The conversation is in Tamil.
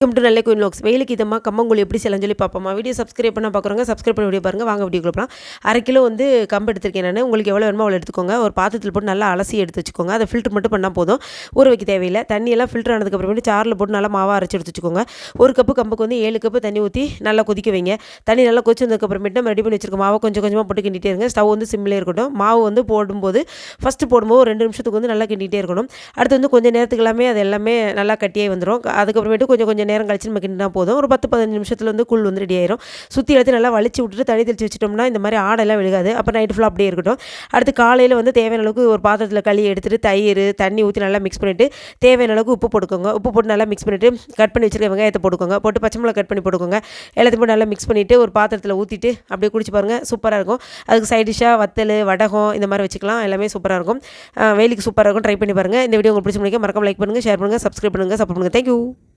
வெல்கம் டு நல்ல குயின் லாக்ஸ் வெயிலுக்கு இதமாக கம்மங்கூழ் எப்படி செய்யலாம் சொல்லி பார்ப்போமா? வீடியோ சப்ஸ்கிரைப் பண்ண பார்க்குறவங்க சப்ஸ்கிரைப் பண்ணி வீடியோ பாருங்கள் வாங்க வீடியோ கொடுப்பலாம் அரை கிலோ வந்து கம்பு எடுத்திருக்கேன் நான். உங்களுக்கு எவ்வளோ வேணுமோ அவ்வளோ எடுத்துக்கோங்க. ஒரு பாத்திரத்தில் போட்டு நல்லா அலசி எடுத்து வச்சுக்கோங்க. அதை ஃபில்டர் மட்டும் பண்ணால் போதும். ஊற வைக்க தேவையில்லை. தண்ணியெல்லாம் ஃபில்டர் ஆனதுக்கப்புறமேட்டு சாரில் போட்டு நல்லா மாவாக அரைச்சி எடுத்து வச்சுக்கோங்க. ஒரு கப்பு கம்புக்கு வந்து ஏழு கப்பு தண்ணி ஊற்றி நல்லா கொதிக்க வைங்க. தண்ணி நல்லா கொதிச்சு வந்ததுக்கப்புறமேட்டு நம்ம ரெடி பண்ணி வச்சிருக்க மாவை கொஞ்சம் கொஞ்சமாக போட்டு கிண்டிகிட்டே இருங்க. ஸ்டவ் வந்து சிம்மிலே இருக்கட்டும். மாவு வந்து போடும்போது ஃபஸ்ட்டு போடும்போது ஒரு ரெண்டு நிமிஷத்துக்கு வந்து நல்லா கிண்டிகிட்டே இருக்கணும். அடுத்து வந்து கொஞ்சம் நேரத்துக்கு எல்லாமே அது எல்லாமே நல்லா கட்டியே வந்துடும் அதுக்கப்புறமேட்டு கொஞ்சம் கொஞ்சம் நேரம் கழிச்சு நம்ம கிண்டினா போதும். ஒரு பத்து பதினஞ்சு நிமிஷத்தில் வந்து கூழ் வந்து ரெடி ஆயிரும். சுற்றி எடுத்து நல்லா வலிச்சு விட்டுட்டு தண்ணி தெளிச்சு வச்சிட்டோம்னா இந்த மாதிரி ஆடெல்லாம் விழுகாது. அப்போ நைட்டு ஃபுல்லாக அப்படியே இருக்கட்டும். அடுத்து காலையில் வந்து தேவையான அளவுக்கு ஒரு பாத்திரத்தில் களி எடுத்துகிட்டு தயிர் தண்ணி ஊற்றி நல்லா மிக்ஸ் பண்ணிவிட்டு தேவையான அளவுக்கு உப்பு போட்டுக்கோங்க. உப்பு போட்டு நல்லா மிக்ஸ் பண்ணிவிட்டு கட் பண்ணி வச்சிருக்க வெங்காயத்தை போட்டுக்கோங்க. போட்டு பச்சை மிளகா கட் பண்ணி போட்டுக்கோங்க. எல்லாத்தையும் போட்டு நல்லா மிக்ஸ் பண்ணிவிட்டு ஒரு பாத்திரத்தில் ஊற்றிட்டு அப்படியே குடிச்சு பாருங்கள் சூப்பராக இருக்கும். அதுக்கு சைட் டிஷ்ஷாக வத்தல் வடகம் இந்த மாதிரி வச்சுக்கலாம். எல்லாமே சூப்பராக இருக்கும். வெயிலுக்கு சூப்பராக இருக்கும். ட்ரை பண்ணி பாருங்கள் இந்த வீடியோ உங்களுக்கு பிடிச்ச முடிக்க மறக்காம லைக் பண்ணுங்கள் ஷேர் பண்ணுங்கள் சப்ஸ்கிரைப் பண்ணுங்கள் சப்போர்ட் பண்ணுங்கள் தேங்க்யூ